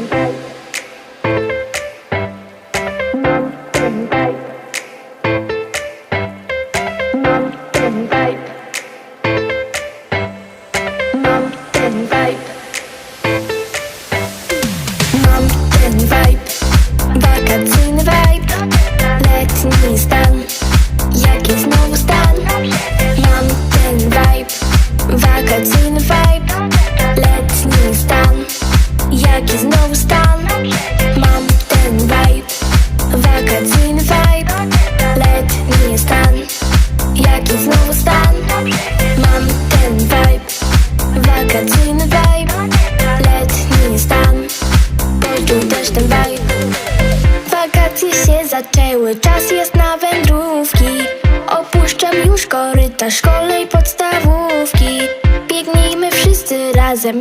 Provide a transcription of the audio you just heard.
Mam ten vibe, wakacyjny vibe Letni stan, taki znowu stan. Mam ten vibe, wakacyjny vibe Letni stan, jaki znowu stan? Mam ten vibe, wakacyjny vibe Letni stan, poczuł też ten vibe. Wakacje się zaczęły, czas jest na wędrówki. Opuszczam już korytarz szkolnej podstawówki. Biegnijmy wszyscy razem.